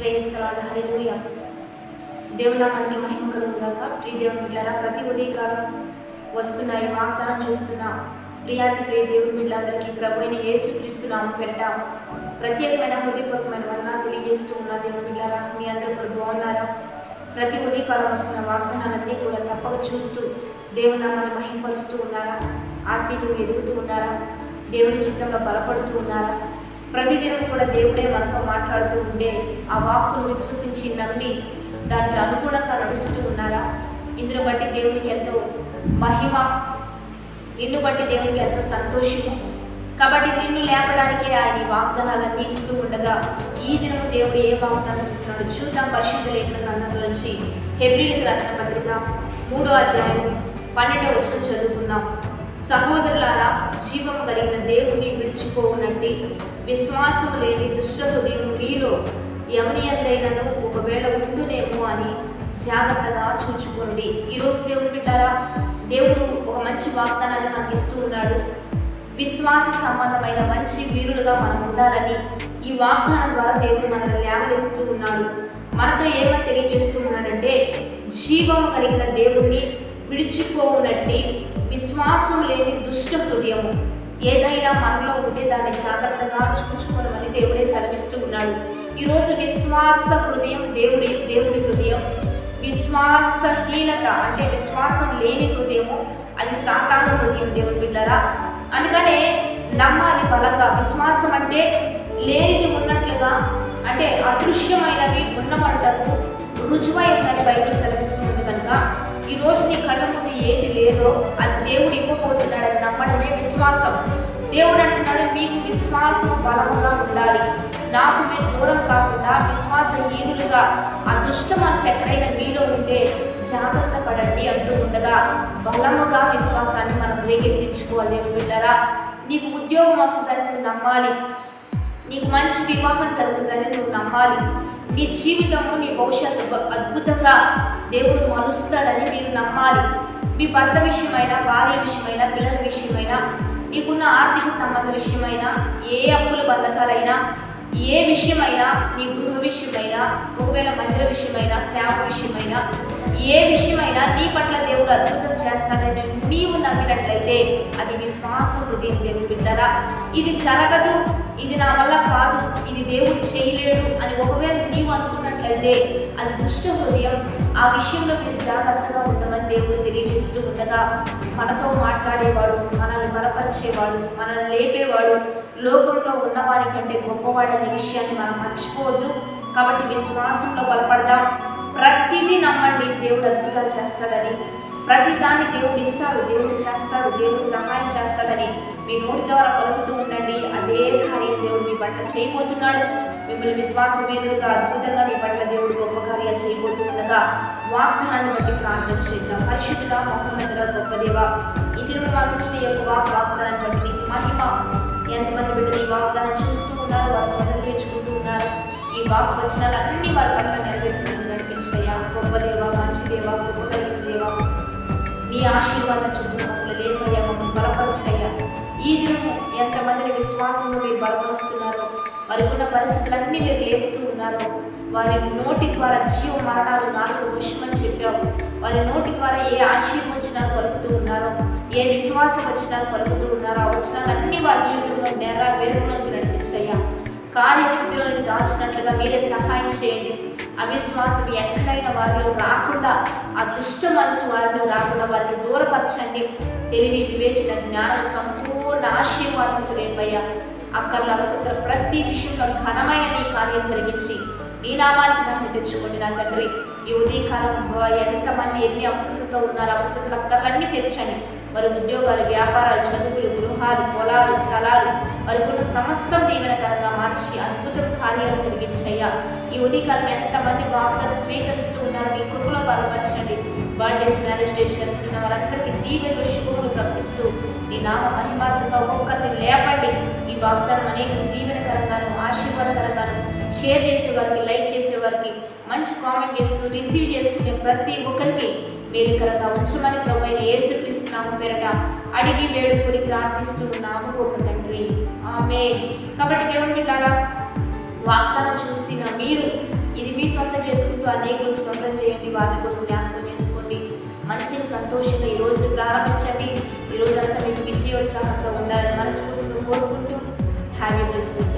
ప్రేయస్తలాడు హరిలుయ దేవుళ్ళ నామానికి మహిమ కలుగుగాక ప్రియ దేవుని బిడ్డారా ప్రతి ఉదయకాలం వస్తున్నాయి వాగ్దానం చూస్తున్నా ప్రియాతి ప్రియ దేవుని బిడ్డలందరికీ ప్రభు అయిన ఏసుక్రీస్తున్నాము పెట్టాం పెట్ట ప్రత్యేకమైన హృదయపూర్వకమైన వందనాలు తెలియజేస్తూ ఉన్నా దేవుని బిడ్డారా మీ అందరూ కూడా బాగున్నారా? ప్రతి ఉదయకాలం వస్తున్న వాగ్దానాలన్నీ కూడా తప్పక చూస్తూ దేవుని నామాన్ని మహిమపరుస్తూ ఉన్నారా? ఆత్మీయులు ఎదుగుతూ ఉన్నారా? దేవుని చిత్తంలో బలపడుతూ ఉన్నారా? ప్రతిదినం కూడా దేవుడే మనతో మాట్లాడుతూ ఉండే ఆ వాక్కును విశ్వసించి నమ్మి దానికి అనుగుణంగా నడుస్తూ ఉన్నారా? ఇందును బట్టి దేవునికి ఎంతో మహిమ నిన్ను బట్టి దేవునికి ఎంతో సంతోషము. కాబట్టి నిన్ను లేపడానికే ఆయన ఈ వాగ్దానాలన్నీ ఇస్తూ ఉండగా ఈ దినం దేవుడు ఏ వాగ్దానం ఇస్తున్నాడు చూద్దాం. పరిశుద్ధ లేఖన గ్రంథం నుంచి హెబ్రిలకు రాసిన పత్రిక మూడో అధ్యాయం పన్నెండవ వచ్చిన చదువుకుందాం. సహోదరులారా జీవం కలిగిన దేవుని విడిచిపోవునంటే విశ్వాసం లేని దుష్ట హృదయం మీలో ఎవరి ఎందైనను ఒకవేళ ఉండునేమో అని జాగ్రత్తగా చూచుకోండి. ఈరోజు దేవుని బిడ్డారా దేవుడు ఒక మంచి వాగ్దానాన్ని మనకి ఇస్తూ ఉన్నాడు విశ్వాస సంబంధమైన మంచి వీరులుగా మనం ఉండాలని ఈ వాగ్దానం ద్వారా దేవుడు మనల్ని లేవలెత్తుతూ ఉన్నాడు. మనతో ఏమని తెలియజేస్తూ ఉన్నాడంటే జీవం కలిగిన దేవుణ్ణి విడిచిపోవునట్టి విశ్వాసం లేని దుష్ట హృదయము. ఏదైనా మనలో ఉంటే దాన్ని జాగ్రత్తగా చూచుకోవమని దేవుడే సెలవిస్తూ ఉన్నాడు. ఈరోజు విశ్వాస హృదయం దేవుడి దేవుడి హృదయం. విశ్వాసహీనత అంటే విశ్వాసం లేని హృదయము. అది సాతాన హృదయం దేవుడి బిడ్డరా. అందుకనే నమ్మాలి బలంగా. విశ్వాసం అంటే లేనిది ఉన్నట్లుగా అంటే అదృశ్యమైనవి ఉన్నమంటకు రుజువైందని బయట సెలవిస్తుంది కనుక దేవుడు ఇవ్వబోతున్నాడని నమ్మడమే విశ్వాసం. దేవుడు అంటున్నాడు మీకు విశ్వాసం బలముగా ఉండాలి. నాకు మీరు దూరం కాకుండా విశ్వాసహీనులుగా ఆ దుష్ట మనసు ఎక్కడైనా మీలో ఉంటే జాగ్రత్త పడండి అంటూ ఉండగా బలముగా విశ్వాసాన్ని మనం రేకెత్తించుకోవాలి. బిడ్డరా నీకు ఉద్యోగం వస్తుందని నువ్వు నమ్మాలి. నీకు మంచి వివాహం జరుగుతుందని నువ్వు నమ్మాలి. నీ జీవితము నీ భవిష్యత్తు అద్భుతంగా దేవుడు మలుస్తాడని మీరు నమ్మాలి. మీ భర్త విషయమైనా భార్య విషయమైనా పిల్లల విషయమైనా నీకున్న ఆర్థిక సంబంధ విషయమైనా ఏ అప్పుల బంధకాలైనా ఏ విషయమైనా నీ గృహ విషయమైనా ఒకవేళ మందిర విషయమైనా సేవ విషయమైనా ఏ విషయమైనా నీ పట్ల దేవుడు అద్భుతం చేస్తాడని నీవు నమ్మినట్లయితే అది విశ్వాస హృదయం దేవుడు బిడ్డరా. ఇది జరగదు ఇది నా వల్ల కాదు ఇది దేవుడు చేయలేడు అని ఒకవేళ నీవు అనుకున్నట్లయితే అది దుష్ట హృదయం ఆ విషయంలో మీరు జాగ్రత్తగా ఉండమని దేవుడు తెలియజేస్తూ ఉండగా మనతో మాట్లాడేవాడు మనల్ని బలపరిచేవాడు మనల్ని లేపేవాడు లోకంలో ఉన్నవారి కంటే గొప్పవాడనే విషయాన్ని మనం మర్చిపోవద్దు. కాబట్టి విశ్వాసంలో బలపడదాం. ప్రతిదీ నమ్మండి దేవుడు అద్భుతాలు చేస్తాడని. ప్రతి దాన్ని దేవుడు ఇస్తాడు దేవుడు చేస్తాడు దేవుడు సహాయం చేస్తాడని. మీ నోటి ద్వారా పలుకుతూ ఉండండి అదే కార్యం దేవుడు మీ పట్ల చేయబోతున్నాడు. మిమ్మల్ని విశ్వాస వీరులుగా అద్భుతంగా మీ పట్ల దేవుడు గొప్ప కార్యాలు చేయబోతుండగా వాగ్దానాన్ని బట్టి ప్రార్థన చేద్దాం. పరిశుద్ధుగా మహోన్నతుగా గొప్ప దేవ ఈ ప్రార్థించిన యొక్క వాక్ వాగ్దానాన్ని బట్టి నీకు మహిమ ఎంతమంది బిడ్డలు ఈ వాగ్దానం చూస్తూ ఉన్నారు వారు స్వతం నేర్చుకుంటూ ఉన్నారు. ఈ వాక్ అన్ని వారి పట్ల నెరవేర్చుకుంటూ నడిపించాయా గొప్ప దేవ మంచి దేవ గొప్ప దేవ నీ ఆశీర్వాదం చుట్టూ పరిస్థితులన్నీ మీరు లేపుతూ ఉన్నారో. వారి నోటి ద్వారా జీవ మరణాలు నాలుగు విషయమని చెప్పావు. వారి నోటి ద్వారా ఏ ఆశయం వచ్చినా కలుపుతూ ఉన్నారో. ఏ విశ్వాసం వచ్చినా కలుపుతూ ఉన్నారో. ఆ వచనాలన్నీ వారి జీవితంలో నెర వేరులోకి నడిపించయ్యా. కార్యస్థితిలోని దాచినట్లుగా మీరే సహాయం చేయండి. అవిశ్వాసం ఎక్కడైనా వారిలో రాకుండా ఆ దుష్ట మనసు వారిలో రాకుండా వారిని దూరపరచండి. తెలివి వివేచన జ్ఞానం సంపూర్ణ ఆశీర్వాదంతో రేపయ్యా అక్కర్ల అవసరం ప్రతి విషయంలో ఘనమైన నీ కార్యం జరిగించి నీ నామానికి మహిమ తెచ్చుకోండి నా తండ్రి. ఈ ఉదయకాలం ఎంతమంది ఎన్ని అవసరంలో ఉన్నారు అవసరతలు అక్కర్లన్నీ తెచ్చండి వారి ఉద్యోగాలు వ్యాపారాలు చదువులు గృహాలు పొలాలు స్థలాలు వారికి ఉన్న సమస్తం దీవెనకరంగా మార్చి అద్భుత కార్యాలు జరిగించయ్యా. ఈ ఉదయకాలం ఎంతమంది వార్తలు స్వీకరిస్తూ ఉన్నారు మీ కృపలో బలపరచండి. బర్త్డేస్ మ్యారేజ్ డేస్ జరుపుకున్న వారందరికీ దీవెనలు శుభములు ప్రకటిస్తూ నీ నామ మహిమార్థంగా ఒక్కొక్కరిని లేపండి. వాగ్దానం అనేక దీవెనకరంగాను ఆశీర్వాదకరంగాను షేర్ చేసే వారికి లైక్ చేసే వారికి మంచి కామెంట్ చేస్తూ రిసీవ్ చేసుకునే ప్రతి ఒక్కరికి మేలుకరంగా ఉంచమని ప్రభు అయిన యేసుక్రీస్తున్నాము పేరట అడిగి వేడుకొని ప్రార్థిస్తూ ఉన్నాము గొప్ప తండ్రి. ఆమె కాబట్టి దేవుని బిడ్డారా వాగ్దానం చూసిన మీరు ఇది మీ సొంతం చేసుకుంటూ అనేకులకు సొంతం చేయండి వారిని కూడా జ్ఞాపకం చేసుకోండి. మంచిగా సంతోషంగా ఈ రోజు ప్రారంభించండి. ఈ రోజంతా మీకు విజయోత్సాహంతో ఉండాలని మనస్ఫూర్తిగా కోరుకుంటూ I would just